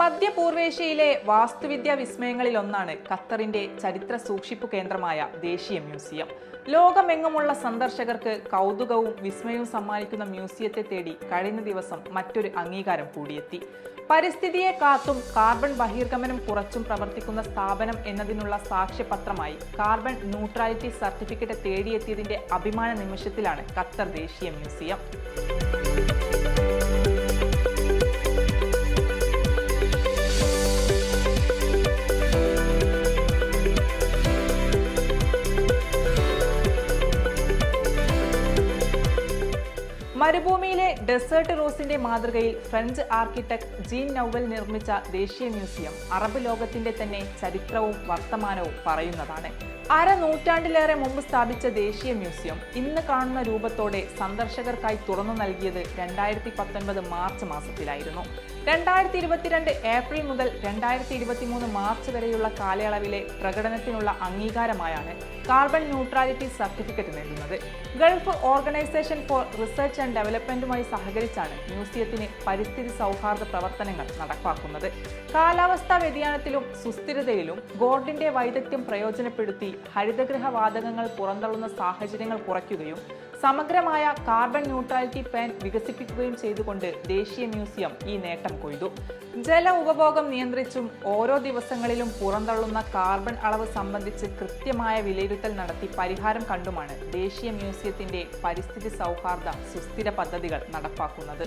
മധ്യപൂർവേഷ്യയിലെ വാസ്തുവിദ്യാ വിസ്മയങ്ങളിലൊന്നാണ് ഖത്തറിന്റെ ചരിത്ര സൂക്ഷിപ്പ് കേന്ദ്രമായ ദേശീയ മ്യൂസിയം. ലോകമെങ്ങുമുള്ള സന്ദർശകർക്ക് കൗതുകവും വിസ്മയവും സമ്മാനിക്കുന്ന മ്യൂസിയത്തെ തേടി കഴിഞ്ഞ ദിവസം മറ്റൊരു അംഗീകാരം കൂടിയെത്തി. പരിസ്ഥിതിയെ കാത്തും കാർബൺ ബഹിർഗമനം കുറച്ചും പ്രവർത്തിക്കുന്ന സ്ഥാപനം എന്നതിനുള്ള സാക്ഷ്യപത്രമായി കാർബൺ ന്യൂട്രാലിറ്റി സർട്ടിഫിക്കറ്റ് തേടിയെത്തിയതിന്റെ അഭിമാന നിമിഷത്തിലാണ് ഖത്തർ ദേശീയ മ്യൂസിയം. മരുഭൂമിയിലെ ഡെസേർട്ട് റോസിന്റെ മാതൃകയിൽ ഫ്രഞ്ച് ആർക്കിടെക്ട് ജീൻ നൗവൽ നിർമ്മിച്ച ദേശീയ മ്യൂസിയം അറബ് ലോകത്തിന്റെ തന്നെ ചരിത്രവും വർത്തമാനവും പറയുന്നതാണ്. അര നൂറ്റാണ്ടിലേറെ മുമ്പ് സ്ഥാപിച്ച ദേശീയ മ്യൂസിയം ഇന്ന് കാണുന്ന രൂപത്തോടെ സന്ദർശകർക്കായി തുറന്നു നൽകിയത് രണ്ടായിരത്തി പത്തൊൻപത് മാർച്ച് മാസത്തിലായിരുന്നു. രണ്ടായിരത്തി ഇരുപത്തിരണ്ട് ഏപ്രിൽ മുതൽ രണ്ടായിരത്തി ഇരുപത്തി മൂന്ന് മാർച്ച് വരെയുള്ള കാലയളവിലെ പ്രകടനത്തിനുള്ള അംഗീകാരമായാണ് കാർബൺ ന്യൂട്രാലിറ്റി സർട്ടിഫിക്കറ്റ് നൽകുന്നത്. Gulf organisation for research and ഡെവലപ്മെന്റുമായി സഹകരിച്ചാണ് മ്യൂസിയത്തിന് പരിസ്ഥിതി സൗഹാർദ്ദ പ്രവർത്തനങ്ങൾ നടപ്പാക്കുന്നത്. കാലാവസ്ഥാ വ്യതിയാനത്തിലും സുസ്ഥിരതയിലും ഗോർഡിന്റെ വൈദഗ്ധ്യം പ്രയോജനപ്പെടുത്തി ഹരിതഗൃഹ വാതകങ്ങൾ പുറന്തള്ളുന്ന സാഹചര്യങ്ങൾ കുറയ്ക്കുകയും സമഗ്രമായ കാർബൺ ന്യൂട്രാലിറ്റി പ്ലാൻ വികസിപ്പിക്കുകയും ചെയ്തുകൊണ്ട് ദേശീയ മ്യൂസിയം ഈ നേട്ടം കൊയ്തു. ജല ഉപഭോഗം നിയന്ത്രിച്ചും ഓരോ ദിവസങ്ങളിലും പുറന്തള്ളുന്ന കാർബൺ അളവ് സംബന്ധിച്ച് കൃത്യമായ വിലയിരുത്തൽ നടത്തി പരിഹാരം കണ്ടുമാണ് ദേശീയ മ്യൂസിയത്തിന്റെ പരിസ്ഥിതി സൗഹാർദ്ദ സുസ്ഥിര പദ്ധതികൾ നടപ്പാക്കുന്നത്.